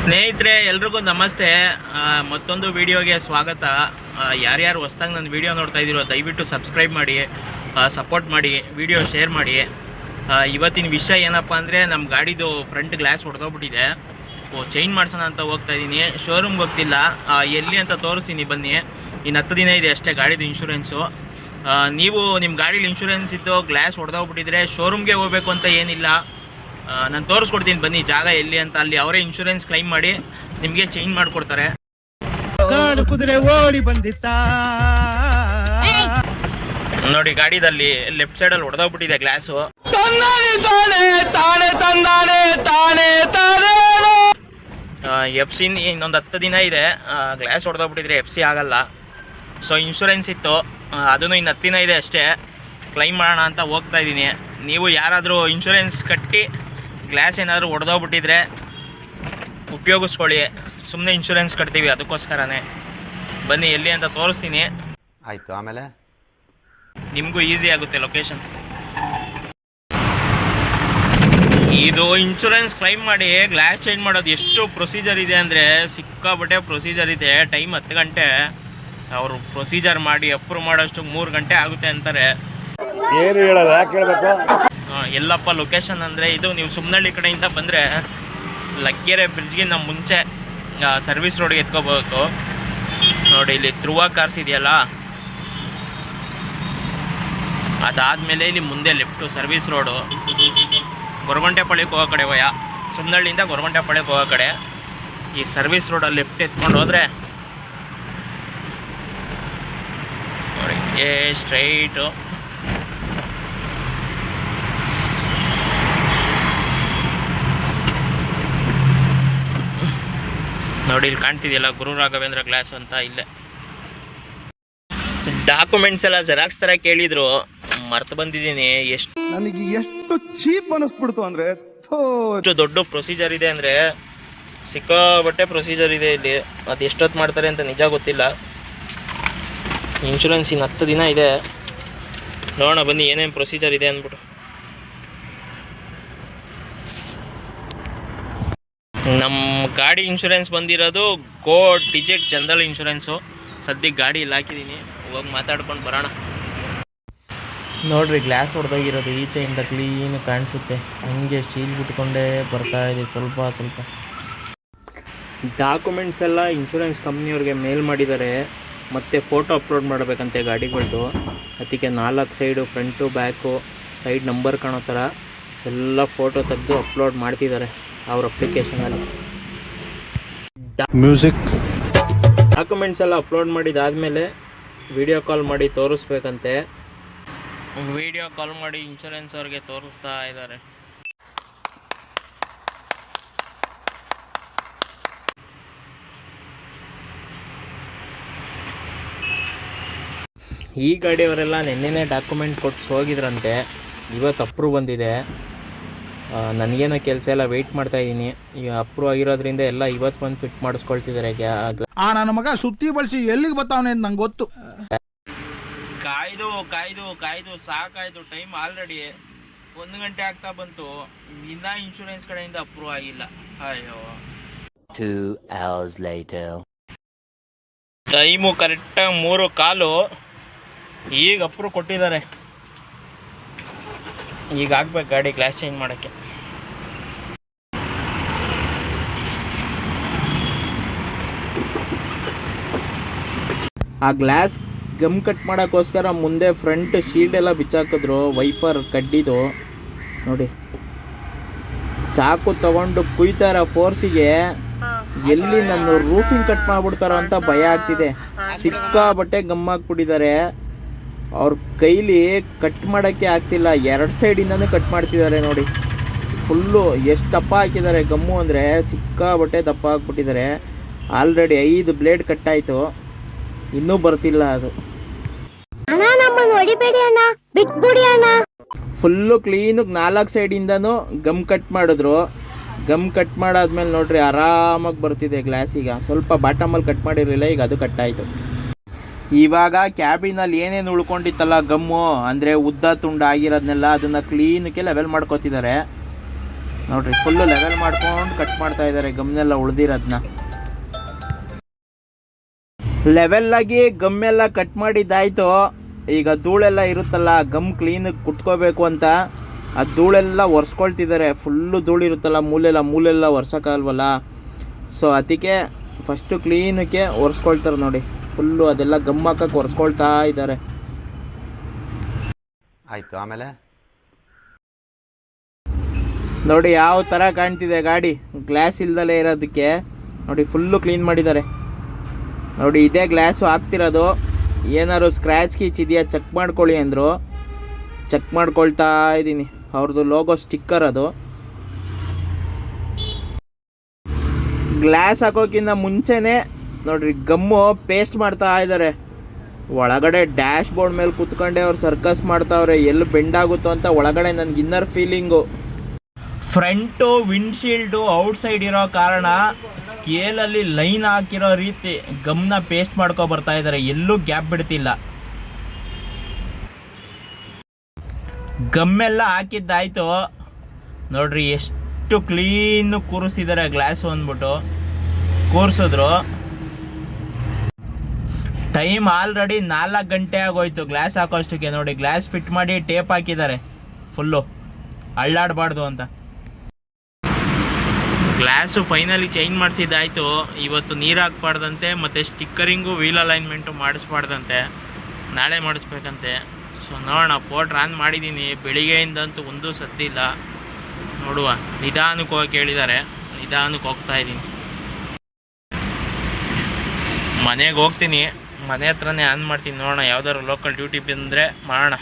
ಸ್ನೇಹಿತರೆ, ಎಲ್ರಿಗೂ ನಮಸ್ತೆ. ಮತ್ತೊಂದು ವಿಡಿಯೋಗೆ ಸ್ವಾಗತ. ಯಾರ್ಯಾರು ಹೊಸ್ದಾಗಿ ನನ್ನ ವಿಡಿಯೋ ನೋಡ್ತಾ ಇದ್ದೀರೋ, ದಯವಿಟ್ಟು ಸಬ್ಸ್ಕ್ರೈಬ್ ಮಾಡಿ ಸಪೋರ್ಟ್ ಮಾಡಿ, ವಿಡಿಯೋ ಶೇರ್ ಮಾಡಿ. ಇವತ್ತಿನ ವಿಷಯ ಏನಪ್ಪ ಅಂದರೆ ನಮ್ಮ ಗಾಡಿದು ಫ್ರಂಟ್ ಗ್ಲಾಸ್ ಹೊಡೆದೋಗ್ಬಿಟ್ಟಿದೆ ಓ ಚೇಂಜ್ ಮಾಡ್ಸೋಣ ಅಂತ ಹೋಗ್ತಾ ಇದ್ದೀನಿ. ಶೋರೂಮ್ಗೆ ಹೋಗ್ತಿಲ್ಲ. ಎಲ್ಲಿ ಅಂತ ತೋರಿಸ್ತೀನಿ ಬನ್ನಿ. ಇನ್ನು ಹತ್ತು ದಿನ ಇದೆ ಅಷ್ಟೇ ಗಾಡಿದು ಇನ್ಶೂರೆನ್ಸು ನೀವು ನಿಮ್ಮ ಗಾಡೀಲಿ ಇನ್ಶೂರೆನ್ಸ್ ಇದ್ದು ಗ್ಲಾಸ್ ಹೊಡೆದೋಗ್ಬಿಟ್ಟಿದ್ರೆ ಶೋರೂಮ್ಗೆ ಹೋಗ್ಬೇಕು ಅಂತ ಏನಿಲ್ಲ. ನಾನು ತೋರಿಸ್ಕೊಡ್ತೀನಿ ಬನ್ನಿ ಜಾಗ ಎಲ್ಲಿ ಅಂತ ಅಲ್ಲಿ ಅವರೇ ಇನ್ಶೂರೆನ್ಸ್ ಕ್ಲೈಮ್ ಮಾಡಿ ನಿಮಗೆ ಚೇಂಜ್ ಮಾಡಿಕೊಡ್ತಾರೆ. ಕಾಡು ಕುದುರೆ ಓಡಿ ಬಂದಿತ್ತ. ನೋಡಿ ಗಾಡಿದಲ್ಲಿ ಲೆಫ್ಟ್ ಸೈಡಲ್ಲಿ ಹೊಡೆದೋಗ್ಬಿಟ್ಟಿದೆ ಗ್ಲಾಸು ತಂದಾನೆ ತಾನೆ ತಾನೆ ತಂದಾನೆ ತಾನೆ ತಾನೆ. ಎಫ್ ಸಿ ಇನ್ನೊಂದು ಹತ್ತು ದಿನ ಇದೆ. ಗ್ಲಾಸ್ ಹೊಡೆದೋಗ್ಬಿಟ್ಟಿದ್ರೆ ಎಫ್ ಸಿ ಆಗಲ್ಲ. ಸೊ ಇನ್ಶೂರೆನ್ಸ್ ಇತ್ತು. ಅದೂ ಅದನ್ನು ಇನ್ನು ಹತ್ತು ದಿನ ಇದೆ ಅಷ್ಟೇ. ಕ್ಲೈಮ್ ಮಾಡೋಣ ಅಂತ ಹೋಗ್ತಾ ಇದ್ದೀನಿ. ನೀವು ಯಾರಾದರೂ ಇನ್ಶೂರೆನ್ಸ್ ಕಟ್ಟಿ ಗ್ಲಾಸ್ ಏನಾದರೂ ಹೊಡೆದೋಗ್ಬಿಟ್ಟಿದ್ರೆ ಉಪಯೋಗಿಸ್ಕೊಳ್ಳಿ. ಸುಮ್ಮನೆ ಇನ್ಶೂರೆನ್ಸ್ ಕಟ್ತೀವಿ ಅದಕ್ಕೋಸ್ಕರನೇ. ಬನ್ನಿ ಎಲ್ಲಿ ಅಂತ ತೋರಿಸ್ತೀನಿ. ಆಯ್ತು ಆಮೇಲೆ? ನಿಮಗೂ ಈಸಿ ಆಗುತ್ತೆ ಲೊಕೇಶನ್ ಇದು ಇನ್ಶೂರೆನ್ಸ್ ಕ್ಲೈಮ್ ಮಾಡಿ ಗ್ಲಾಸ್ ಚೇಂಜ್ ಮಾಡೋದು ಎಷ್ಟು ಪ್ರೊಸೀಜರ್ ಇದೆ ಅಂದರೆ ಸಿಕ್ಕಾಪಟ್ಟೆ ಪ್ರೊಸೀಜರ್ ಇದೆ. ಟೈಮ್ ಹತ್ತು ಗಂಟೆ. ಅವರು ಪ್ರೊಸೀಜರ್ ಮಾಡಿ ಅಪ್ರೂವ್ ಮಾಡೋಷ್ಟು ಮೂರು ಗಂಟೆ ಆಗುತ್ತೆ ಅಂತಾರೆ. ಏನು ಹೇಳಲ್ಲ ಯಾಕೆ ಹೇಳ್ಬೇಕು? ಎಲ್ಲಪ್ಪ ಲೊಕೇಶನ್ ಅಂದರೆ ಇದು ನೀವು ಸುಮ್ಮನಹಳ್ಳಿ ಕಡೆಯಿಂದ ಬಂದರೆ ಲಗ್ಗೆರೆ ಬ್ರಿಡ್ಜ್ಗಿಂತ ಮುಂಚೆ ಸರ್ವಿಸ್ ರೋಡ್ಗೆ ಎತ್ಕೋಬೇಕು ನೋಡಿ, ಇಲ್ಲಿ ಧ್ರುವ ಕಾರ್ಸ್ ಇದೆಯಲ್ಲ? ಅದಾದಮೇಲೆ ಇಲ್ಲಿ ಮುಂದೆ ಲೆಫ್ಟು ಸರ್ವಿಸ್ ರೋಡು ಗೊರಗುಂಟೆಪಾಳ್ಯಕ್ಕೆ ಹೋಗೋ ಕಡೆ ವಯ ಸುಮ್ಮನಹಳ್ಳಿಯಿಂದ ಗೊರಗುಂಟೆಪಾಳ್ಯಕ್ಕೆ ಹೋಗೋ ಕಡೆ. ಈ ಸರ್ವಿಸ್ ರೋಡಲ್ಲಿ ಲೆಫ್ಟ್ ಎತ್ಕೊಂಡು ಹೋದರೆ, ನೋಡಿ ಸ್ಟ್ರೈಟು ನೋಡಿ ಇಲ್ಲಿ ಕಾಣ್ತಿದೆಯಲ್ಲ ಗುರು ರಾಘವೇಂದ್ರ ಗ್ಲಾಸ್ ಅಂತ ಇಲ್ಲೇ. ಡಾಕ್ಯುಮೆಂಟ್ಸ್ ಎಲ್ಲ ಜೆರಾಕ್ಸ್ ತರ ಕೇಳಿದ್ರು ಮರ್ತು ಬಂದಿದ್ದೀನಿ ಎಷ್ಟು ನನಗೆ ಎಷ್ಟು ಚೀಪ್ ಅನಿಸ್ಬಿಡ್ತು ಅಂದ್ರೆ ದೊಡ್ಡ ಪ್ರೊಸೀಜರ್ ಇದೆ ಅಂದ್ರೆ ಸಿಕ್ಕಾಬಟ್ಟೆ ಪ್ರೊಸೀಜರ್ ಇದೆ ಇಲ್ಲಿ. ಅದು ಎಷ್ಟೊತ್ತು ಮಾಡ್ತಾರೆ ಅಂತ ನಿಜ ಗೊತ್ತಿಲ್ಲ. ಇನ್ಶೂರೆನ್ಸ್ ಇನ್ನು ಹತ್ತು ದಿನ ಇದೆ. ನೋಡೋಣ ಬನ್ನಿ ಏನೇನು ಪ್ರೊಸೀಜರ್ ಇದೆ ಅಂದ್ಬಿಟ್ಟು. ನಮ್ಮ ಗಾಡಿ ಇನ್ಶೂರೆನ್ಸ್ ಬಂದಿರೋದು ಗೋ ಡಿಜಿಟ್ ಜನರಲ್ ಇನ್ಶೂರೆನ್ಸು ಸದ್ಯಕ್ಕೆ ಗಾಡಿ ಇಲ್ಲಿ ಹಾಕಿದ್ದೀನಿ ಹೋಗಿ ಮಾತಾಡ್ಕೊಂಡು ಬರೋಣ. ನೋಡ್ರಿ ಗ್ಲಾಸ್ ಹೊಡೆದೋಗಿರೋದು ಈಚೆಯಿಂದ ಕ್ಲೀನ್ ಕಾಣಿಸುತ್ತೆ. ಹಂಗೆ ಶೀಲ್ ಬಿಟ್ಕೊಂಡೇ ಬರ್ತಾ ಇದೆ ಸ್ವಲ್ಪ ಸ್ವಲ್ಪ. ಡಾಕ್ಯುಮೆಂಟ್ಸ್ ಎಲ್ಲ ಇನ್ಶೂರೆನ್ಸ್ ಕಂಪ್ನಿಯವ್ರಿಗೆ ಮೇಲ್ ಮಾಡಿದ್ದಾರೆ. ಮತ್ತೆ ಫೋಟೋ ಅಪ್ಲೋಡ್ ಮಾಡಬೇಕಂತೆ ಗಾಡಿಗಳದ್ದು ಅದಕ್ಕೆ ನಾಲ್ಕು side front back side number ಕಾಣೋ ಥರ ಎಲ್ಲ ಫೋಟೋ ತೆಗೆದು ಅಪ್ಲೋಡ್ ಮಾಡ್ತಿದ್ದಾರೆ. ಅವ್ರ ಅಪ್ಲಿಕೇಶನಲ್ಲಿ ಮ್ಯೂಸಿಕ್ ಡಾಕ್ಯುಮೆಂಟ್ಸ್ ಎಲ್ಲ ಅಪ್ಲೋಡ್ ಮಾಡಿದಾದಮೇಲೆ ವಿಡಿಯೋ ಕಾಲ್ ಮಾಡಿ ತೋರಿಸ್ಬೇಕಂತೆ. ವಿಡಿಯೋ ಕಾಲ್ ಮಾಡಿ ಇನ್ಶೂರೆನ್ಸ್ ಅವ್ರಿಗೆ ತೋರಿಸ್ತಾ ಇದ್ದಾರೆ. ಈ ಗಾಡಿಯವರೆಲ್ಲ ನಿನ್ನೆನೇ ಡಾಕ್ಯುಮೆಂಟ್ ಕೊಟ್ಟು ಹೋಗಿದ್ರಂತೆ. ಇವತ್ತು ಅಪ್ರೂವ್ ಬಂದಿದೆ. ನನಗೇನೋ ಕೆಲಸ ಎಲ್ಲ ವೆಯ್ಟ್ ಮಾಡ್ತಾ ಇದ್ದೀನಿ. ಈಗ ಅಪ್ರೂವ್ ಆಗಿರೋದ್ರಿಂದ ಎಲ್ಲ ಇವತ್ತು ಬಂದು ಫಿಟ್ ಮಾಡಿಸ್ಕೊಳ್ತಿದ್ದಾರೆ ಆ ನನ್ನ ಮಗ ಸುತ್ತಿ ಬಳಸಿ ಎಲ್ಲಿಗೆ ಬರ್ತಾವನೆ ಅಂತ ನಂಗೆ ಗೊತ್ತು. ಕಾಯ್ದು ಕಾಯ್ದು ಕಾಯ್ದು ಸಾಕಾಯ್ತು ಟೈಮ್ ಆಲ್ರೆಡಿ ಒಂದು ಗಂಟೆ ಆಗ್ತಾ ಬಂತು. ಇನ್ನ ಇನ್ಶೂರೆನ್ಸ್ ಕಡೆಯಿಂದ ಅಪ್ರೂವ್ ಆಗಿಲ್ಲ. ಅಯ್ಯೋ. Two hours later. ಟೈಮು ಕರೆಕ್ಟಾಗಿ ಮೂರು ಕಾಲು. ಈಗ ಅಪ್ರೂವ್ ಕೊಟ್ಟಿದ್ದಾರೆ. ಈಗ ಆಗ್ಬೇಕು ಗಾಡಿ ಗ್ಲಾಸ್ ಚೇಂಜ್ ಮಾಡೋಕ್ಕೆ. ಆ ಗ್ಲಾಸ್ ಗಮ್ ಕಟ್ ಮಾಡೋಕ್ಕೋಸ್ಕರ ಮುಂದೆ ಫ್ರಂಟ್ ಶೀಲ್ಡ್ ಎಲ್ಲ ಬಿಚ್ಚಾಕಿದ್ರು ವೈಫರ್ ಕಡ್ಡಿದು. ನೋಡಿ. ಚಾಕು ತಗೊಂಡು ಕುಯ್ತಾರ ಫೋರ್ಸಿಗೆ ಎಲ್ಲಿ ನನ್ನ ರೂಫಿಂಗ್ ಕಟ್ ಮಾಡ್ಬಿಡ್ತಾರೋ ಅಂತ ಭಯ ಆಗ್ತಿದೆ. ಸಿಕ್ಕಾಬಟ್ಟೆ ಗಮ್ ಹಾಕ್ಬಿಟ್ಟಿದ್ದಾರೆ. ಅವ್ರ ಕೈಲಿ ಕಟ್ ಮಾಡೋಕ್ಕೆ ಆಗ್ತಿಲ್ಲ. ಎರಡು ಸೈಡಿಂದನೂ ಕಟ್ ಮಾಡ್ತಿದ್ದಾರೆ ನೋಡಿ. ಫುಲ್ಲು ಎಷ್ಟು ದಪ್ಪ ಹಾಕಿದ್ದಾರೆ. ಗಮ್ಮು ಅಂದರೆ ಸಿಕ್ಕಾಬಟ್ಟೆ ದಪ್ಪ ಹಾಕ್ಬಿಟ್ಟಿದ್ದಾರೆ ಆಲ್ರೆಡಿ ಐದು ಬ್ಲೇಡ್ ಕಟ್ಟಾಯಿತು ಇನ್ನೂ ಬರ್ತಿಲ್ಲ ಅದು. ಫುಲ್ಲು ಕ್ಲೀನಿಗೆ ನಾಲ್ಕು ಸೈಡಿಂದನೂ ಗಮ್ ಕಟ್ ಮಾಡಿದ್ರು. ಗಮ್ ಕಟ್ ಮಾಡಾದ್ಮೇಲೆ ನೋಡ್ರಿ ಆರಾಮಾಗಿ ಬರ್ತಿದೆ ಗ್ಲಾಸ್ ಈಗ. ಸ್ವಲ್ಪ ಬಾಟಮಲ್ಲಿ ಕಟ್ ಮಾಡಿರಲಿಲ್ಲ ಈಗ ಅದು ಕಟ್ಟಾಯಿತು ಇವಾಗ ಕ್ಯಾಬಿನಲ್ಲಿ ಏನೇನು ಉಳ್ಕೊಂಡಿತ್ತಲ್ಲ ಗಮ್ಮು, ಅಂದರೆ ಉದ್ದ ತುಂಡ ಆಗಿರೋದನ್ನೆಲ್ಲ ಅದನ್ನು ಕ್ಲೀನಕ್ಕೆ ಲೆವೆಲ್ ಮಾಡ್ಕೋತಿದ್ದಾರೆ. ನೋಡ್ರಿ ಫುಲ್ಲು ಲೆವೆಲ್ ಮಾಡ್ಕೊಂಡು ಕಟ್ ಮಾಡ್ತಾ ಇದ್ದಾರೆ ಗಮ್ನೆಲ್ಲ ಉಳ್ದಿರೋದನ್ನ ಲೆವೆಲ್ಲಾಗಿ ಗಮ್ಮೆಲ್ಲ ಕಟ್ ಮಾಡಿದ್ದಾಯಿತು. ಈಗ ಧೂಳೆಲ್ಲ ಇರುತ್ತಲ್ಲ, ಗಮ್ ಕ್ಲೀನಾಗಿ ಕುಟ್ಕೋಬೇಕು ಅಂತ. ಆ ಧೂಳೆಲ್ಲ ಒರೆಸ್ಕೊಳ್ತಿದ್ದಾರೆ. ಫುಲ್ಲು ಧೂಳು ಇರುತ್ತಲ್ಲ, ಮೂಲೆಲ್ಲ ಮೂಲೆಲ್ಲ ಒರ್ಸೋಕ್ಕಾಗಲ್ವಲ್ಲ. ಸೊ ಅದಕ್ಕೆ ಫಸ್ಟು ಕ್ಲೀನಕ್ಕೆ ಒರೆಸ್ಕೊಳ್ತಾರೆ ನೋಡಿ. ಫುಲ್ಲು ಅದೆಲ್ಲ ಗಮ್ ಹಾಕಕ್ಕೆ ಒರೆಸ್ಕೊಳ್ತಾ ಇದ್ದಾರೆ. ಆಯ್ತು ಆಮೇಲೆ? ನೋಡಿ ಯಾವ ಥರ ಕಾಣ್ತಿದೆ ಗಾಡಿ. ಗ್ಲಾಸ್ ಇಲ್ದಲೆ ಇರೋದಕ್ಕೆ ನೋಡಿ ಫುಲ್ಲು ಕ್ಲೀನ್ ಮಾಡಿದ್ದಾರೆ. ನೋಡಿ ಇದೇ ಗ್ಲಾಸು ಹಾಕ್ತಿರೋದು. ಏನಾದ್ರು ಸ್ಕ್ರ್ಯಾಚ್ ಕೀಚ್ ಇದೆಯಾ ಚೆಕ್ ಮಾಡ್ಕೊಳ್ಳಿ ಅಂದರು. ಚೆಕ್ ಮಾಡ್ಕೊಳ್ತಾ ಇದ್ದೀನಿ. ಅವ್ರದ್ದು ಲೋಗೋ ಸ್ಟಿಕ್ಕರ್ ಅದು. ಗ್ಲಾಸ್ ಹಾಕೋಕ್ಕಿಂತ ಮುಂಚೆನೇ ನೋಡ್ರಿ, ಗಮ್ಮು ಪೇಸ್ಟ್ ಮಾಡ್ತಾ ಇದ್ದಾರೆ ಒಳಗಡೆ ಡ್ಯಾಶ್ ಬೋರ್ಡ್ ಮೇಲೆ ಕೂತ್ಕೊಂಡೆ ಅವ್ರು ಸರ್ಕಸ್ ಮಾಡ್ತಾವ್ರೆ, ಎಲ್ಲಿ ಬೆಂಡ್ ಆಗುತ್ತೋ ಅಂತ ಒಳಗಡೆ ನನ್ಗೆ inner feeling front windshield outside ಇರೋ ಕಾರಣ ಸ್ಕೇಲಲ್ಲಿ ಲೈನ್ ಹಾಕಿರೋ ರೀತಿ ಗಮ್ನ ಪೇಸ್ಟ್ ಮಾಡ್ಕೊ ಬರ್ತಾ ಇದ್ದಾರೆ ಎಲ್ಲೂ ಗ್ಯಾಪ್ ಬಿಡ್ತಿಲ್ಲ. ಗಮ್ಮೆಲ್ಲ ಹಾಕಿದ್ದಾಯ್ತು. ನೋಡ್ರಿ, ಎಷ್ಟು ಕ್ಲೀನು ಕೂರಿಸಿದ್ದಾರೆ ಗ್ಲಾಸು ಅಂದ್ಬಿಟ್ಟು. ಕೂರಿಸಿದ್ರು. ಟೈಮ್ ಆಲ್ರೆಡಿ ನಾಲ್ಕು ಗಂಟೆ ಆಗೋಯ್ತು. ಗ್ಲಾಸ್ ಹಾಕೋಷ್ಟಕ್ಕೆ ನೋಡಿ ಗ್ಲಾಸ್ ಫಿಟ್ ಮಾಡಿ ಟೇಪ್ ಹಾಕಿದ್ದಾರೆ. ಫುಲ್ಲು ಅಳ್ಳಾಡಬಾರ್ದು ಅಂತ. ಗ್ಲಾಸು ಫೈನಲಿ ಚೇಂಜ್ ಮಾಡಿಸಿದ್ದಾಯಿತು. ಇವತ್ತು ನೀರು ಹಾಕ್ಬಾರ್ದಂತೆ, ಮತ್ತು ಸ್ಟಿಕ್ಕರಿಂಗು ವೀಲ್ ಅಲೈನ್ಮೆಂಟು ಮಾಡಿಸ್ಬಾರ್ದಂತೆ. ನಾಳೆ ಮಾಡಿಸ್ಬೇಕಂತೆ. ಸೊ ನೋಡೋಣ. ಪೋರ್ಟ್ ರನ್ ಮಾಡಿದ್ದೀನಿ. ಬೆಳಿಗ್ಗೆಯಿಂದಂತೂ ಒಂದೂ ಸದ್ದಿಲ್ಲ. ನೋಡುವ. ನಿಧಾನಕ್ಕೆ ಹೋಗಿ ಕೇಳಿದ್ದಾರೆ. ನಿಧಾನಕ್ಕೆ ಹೋಗ್ತಾ ಇದ್ದೀನಿ. ಮನೆಗೆ ಹೋಗ್ತೀನಿ. ಮನೆ ಹತ್ರನೇ ಆನ್ ಮಾಡ್ತೀನಿ ನೋಡೋಣ ಯಾವ್ದಾದ್ರು ಲೋಕಲ್ ಡ್ಯೂಟಿ ಬಂದರೆ ಮಾಡೋಣ.